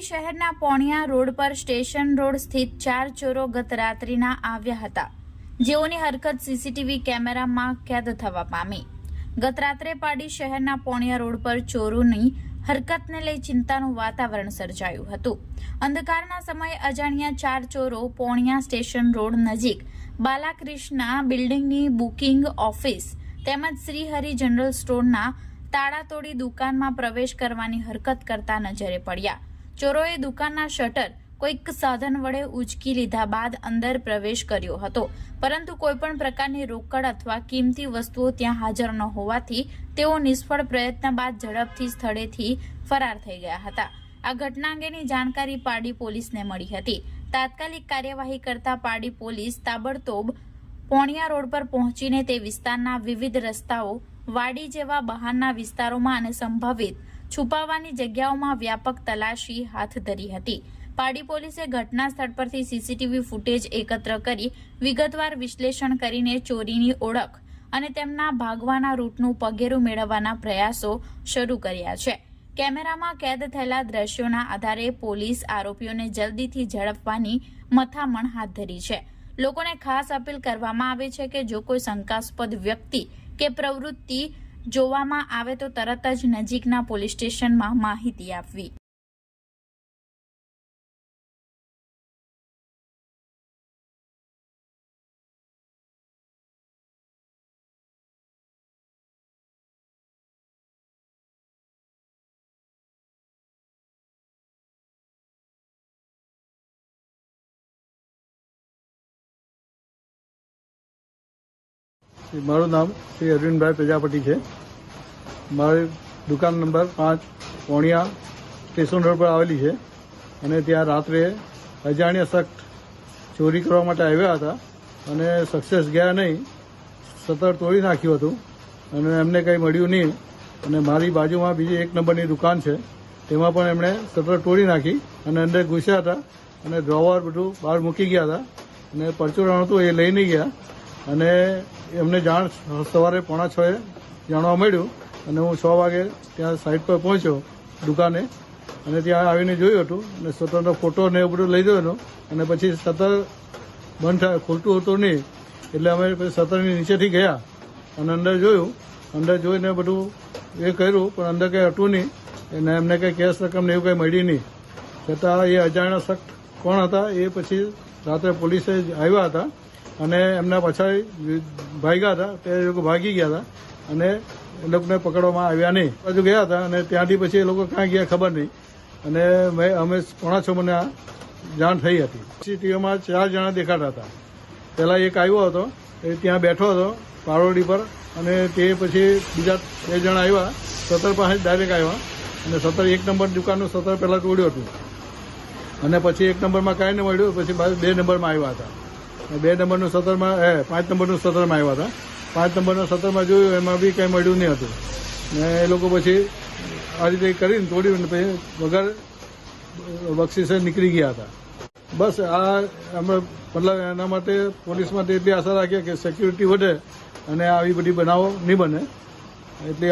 શહેરના પોણિયા રોડ પર station road સ્થિત ચાર ચોરો ગત રાત્રિના આવ્યા હતા. જેઓની હરકત સીસીટીવી કેમેરામાં કેદ થવા પામી. ગત રાત્રે પાડી શહેરના પોણિયા રોડ પર ચોરોની હરકતને લઈ ચિંતાનું વાતાવરણ સર્જાયું હતું. અંધકારના સમયે અજાણ્યા ચાર ચોરો પોણિયા સ્ટેશન રોડ નજીક બાલાકૃષ્ણા બિલ્ડિંગની બુકિંગ ઓફિસ તેમજ શ્રીહરિ જનરલ સ્ટોરના તાળા તોડી દુકાનમાં પ્રવેશ કરવાની હરકત કરતા નજરે પડ્યા. ચોરોએ દુકાનના શટર કોઈક સાધન વડે ઉચકી લીધા બાદ અંદર પ્રવેશ કર્યો હતો. પરંતુ કોઈપણ પ્રકારની રોકડ અથવા કિંમતી વસ્તુઓ ત્યાં હાજર ન હોવાથી તેઓ નિષ્ફળ પ્રયત્ન બાદ ઝડપથી સ્થળેથી ફરાર થઈ ગયા હતા. આ ઘટના અંગેની જાણકારી પાડી પોલીસને મળી હતી. તાત્કાલિક કાર્યવાહી કરતા પાડી પોલીસ તાબડતોબ પોણિયા રોડ પર પહોંચીને તે વિસ્તારના વિવિધ રસ્તાઓ, વાડી જેવા બહારના વિસ્તારોમાં અને સંભવિત છુપાવવાની જગ્યાઓમાં વ્યાપક તલાશી હાથ ધરી હતી. પાડી પોલીસે ઘટના સ્થળ પરથી સીસીટીવી ફૂટેજ એકત્ર કરી વિગતવાર વિશ્લેષણ કરીને ચોરીની ઓળખ અને તેમના ભાગવાના રૂટનું પગેરું મેળવવાના પ્રયાસો શરૂ કર્યા છે. કેમેરામાં કેદ થયેલા દ્રશ્યોના આધારે પોલીસ આરોપીઓને જલ્દીથી ઝડપવાની મથામણ હાથ ધરી છે. લોકોને ખાસ અપીલ કરવામાં આવે છે કે જો કોઈ શંકાસ્પદ વ્યક્તિ કે પ્રવૃત્તિ જોવામાં આવે તો તરત જ નજીકના પોલીસ સ્ટેશનમાં માહિતી આપવી. મારું નામ શ્રી અરવિંદભાઈ પ્રજાપતિ છે. મારી દુકાન નંબર પાંચ પોણિયા સ્ટેશન રોડ પર આવેલી છે અને ત્યાં રાત્રે અજાણ્યા શખ્સ ચોરી કરવા માટે આવ્યા હતા અને સક્સેસ ગયા નહીં સતર તોડી નાખ્યું હતું અને એમને કંઈ મળ્યું નહીં અને મારી બાજુમાં બીજી એક નંબરની દુકાન છે, તેમાં પણ એમણે સતર તોડી નાખી અને અંદર ઘૂસ્યા હતા અને ડ્રોવર બધું બહાર મૂકી ગયા હતા અને પરચુરણ હતું એ લઈને ગયા અને એમને જાણ સવારે પોણા છએ જાણવા મળ્યું અને હું છ વાગે ત્યાં સાઈડ પર પહોંચ્યો દુકાને અને ત્યાં આવીને જોયું હતું અને સ્વતંત્ર ફોટો ને એવું બધું લઈ ગયો અને પછી સતર બંધ થાય ખોલતું હતું નહીં એટલે અમે સતરની નીચેથી ગયા અને અંદર જોયું. અંદર જોઈને બધું એ કર્યું, પણ અંદર કંઈ હતું નહીં અને એમને કંઈ કેશ રકમ ને એવું કંઈ મળી નહીં. છતાં એ અજાણ્યા શખ્સ કોણ હતા એ પછી રાત્રે પોલીસે આવ્યા હતા. અને એમના પાછળ ભાગ્યા હતા, તે લોકો ભાગી ગયા હતા અને એ લોકોને પકડવામાં આવ્યા નહીં. બાજુ ગયા હતા અને ત્યાંથી પછી એ લોકો ક્યાં ગયા ખબર નહીં. અને મેં, અમે પોણા છ મને આ જાણ થઈ હતી. સીસીટીવીમાં ચાર જણા દેખાતા હતા. પહેલાં એક આવ્યો હતો, એ ત્યાં બેઠો હતો પારોડી પર અને તે પછી બીજા બે જણા આવ્યા સતર પાસે ડાયરેક્ટ આવ્યા અને સતર એક નંબર દુકાનનું સતર પહેલાં તોડ્યું હતું. અને પછી એક નંબરમાં કાંઈ ન મળ્યું, પછી બે નંબરમાં આવ્યા હતા. બે નંબરનું સતરમાં, એ, પાંચ નંબરનું સતરમાં આવ્યા હતા. પાંચ નંબરનું સત્તરમાં જોયું, એમાં બી કંઈ મળ્યું નહીં હતું. ને એ લોકો પછી આ રીતે કરીને તોડ્યું ને પછી વગર બક્ષિસે નીકળી ગયા હતા. બસ આ અમે મતલબ એના માટે, પોલીસ માટે એટલી આશા રાખીએ કે સિક્યુરિટી વધે અને આવી બધી બનાવો નહીં બને. એટલી